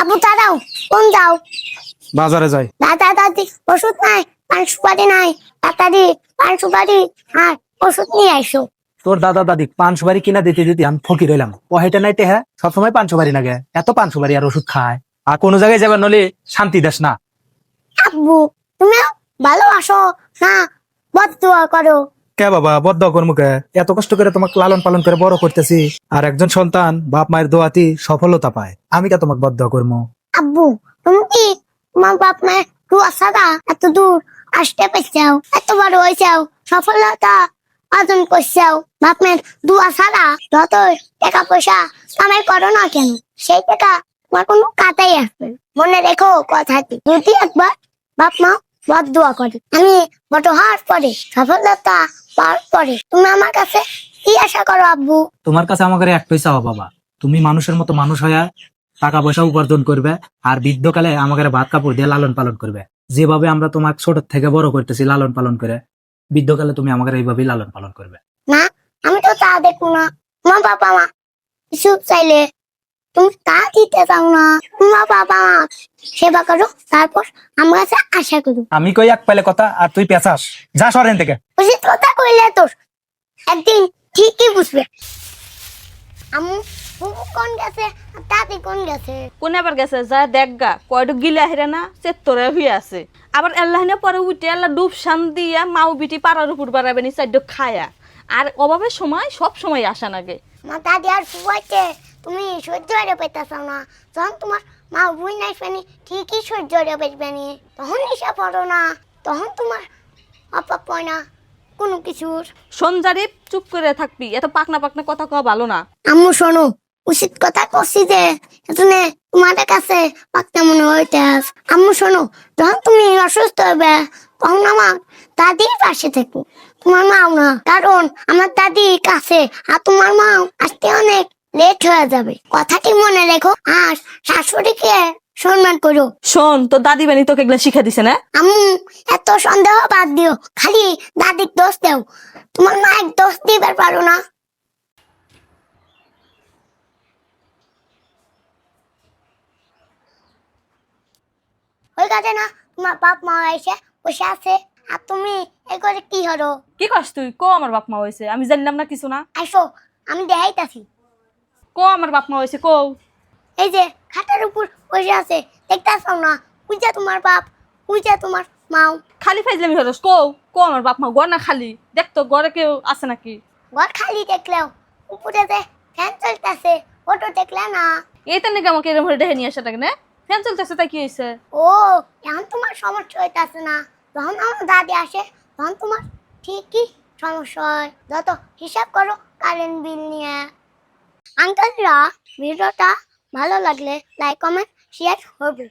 আবু দাঁড়াও কোন যাও? বাজারে যাই। দাদা দাদি ওষুধ নাই পান সুপারি নাই। তাড়াতাড়ি পান সুপারি আর ওষুধ নিয়ে আইসো। তোর দাদা দাদি পান সুপারি কিনা দিতে দিতে আমি ফকির হইলাম। ও হেঁটে নাইতে হ্যাঁ? সবসময় পান সুপারি লাগে। এত পান সুপারি আর ওষুধ খায়। আর কোনো জায়গায় যাবে নলে শান্তি দেশ না। আব্বু তুমিও ভালোবাসো না? বদুয়া করো। কে বাবা? বদ্ধ কর্মকে এত কষ্ট করে তোমাকে লালন পালন করে বড় করতেছি। আর একজন সন্তান, বাপ মায়ের দোয়াতি সফলতা পায়। আমি কে তোমাকে বদ্ধ কর্ম? আব্বু, তুমি কি তোমার বাপ মায়ের কুয়া সাদা এত দূর আসতে পেরেছাও? এত বড় হয়েছাও? সফলতা অর্জন করছাও? বাপ মায়ের দুয়া ছাড়া যত টাকা পয়সা কামাই করো না কেন? সেই টাকা তোমার কোনো কাতাই আসবে। মনে রেখো কথাটি। যদি একবার বাপ মা বদ দোয়া করে। আমি বড় হওয়ার পরে সফলতা পাওয়ার পরে তুমি আমার কাছে কি আশা করো আব্বু? তোমার কাছে আমাকে একটাই চাওয়া বাবা। তুমি মানুষের মতো মানুষ হয়ে টাকা পয়সা উপার্জন করবে আর বৃদ্ধকালে আমাকে ভাত কাপড় দিয়ে লালন পালন করবে। যেভাবে আমরা তোমার ছোট থেকে বড় করতেছি লালন পালন করে বৃদ্ধকালে তুমি আমাকে এইভাবেই লালন পালন করবে। না আমি তো তা দেখব না। তোমার বাবা মা কিছু চাইলে তুমি তা দিতে চাও না। তোমার বাবা মা সেবা করো তারপর আমার কাছে আশা করো। আমি কই এক পাইলে কথা আর তুই পেঁচাস। যা সরেন থেকে। উচিত কথা কইলে তোর। একদিন ঠিকই বুঝবে। আমু বুবু কোন গেছে? আর দাদি কোন গেছে? কোনে আবার গেছে? যা দেখগা কয়টো গিলা হেরে না চেত্তরে হয়ে আছে। আবার আল্লাহ না পরে উঠে আল্লাহ ডুব শান দিয়া মাও বিটি পাড়ার উপর বাড়াবে নি চাইড খায়া। আর অভাবের সময় সব সময় আসা নাগে আমার দাদি আর বুয়াইতে তুমি সহ্য হয়ে পেতে চাও না। যখন তোমার মা বুই নাই পানি ঠিকই সহ্য হয়ে পেটবেনি তখন নিশা পড়ো না। তখন তোমার অপাপ পয় না কোনো কিছুর। সঞ্জারি চুপ করে থাকবি। এত পাকনা পাকনা কথা কওয়া ভালো না। আম্মু শোনো উচিত কথা করছি যে এখানে তোমাদের কাছে পাক্তা মনে হইতে আম্মু শোনো যখন তুমি অসুস্থ হবে তখন আমার দাদির পাশে থেকো। তোমার মাও না। কারণ আমার দাদি কাছে আর তোমার মাও আসতে অনেক লেট হয়ে যাবে। কথাটি মনে রেখো আর শাশুড়িকে সম্মান করো। শোন তো দাদি বানি তোকে এগুলো শিখে দিছে না? আম্মু এত সন্দেহ বাদ দিও। খালি দাদির দোষ দেও। তোমার মায়ের দোষ দিবার পারো না। ওই কাজে না? তোমার বাপ মা এসে বসে আছে। আর তুমি এই করে কি হলো? কি কস তুই? কো আমার বাপ মা হয়েছে। আমি জানলাম না কিছু না। আসো আমি দেখাইতাছি। কো আমার বাপ মা হয়েছে কো এই যে খাটার উপর বসে আছে দেখতেছ না পূজা তোমার বাপ পূজা তোমার মাও। খালি ফাইজলামি হরস কো কো আমার বাপ মা গড় না খালি? দেখ তো গড়ে কেউ আছে নাকি? ঘর খালি দেখলেও উপরে যে ফ্যান চলতেছে ফটো দেখলে না। এই তো নাকি আমাকে হয়ে ডেহে নিয়ে আসাটা না। ফ্যান চলতেছে তাই কি হয়েছে ও এখন তোমার সমস্যা হইতাছে না। যখন আমার দাদি আসে তখন তোমার ঠিকই সমস্যা হয়। যত হিসাব করো কারেন্ট বিল নিয়ে। আঙ্কেলরা ভিডিওটা ভালো লাগলে লাইক কমেন্ট শেয়ার করবে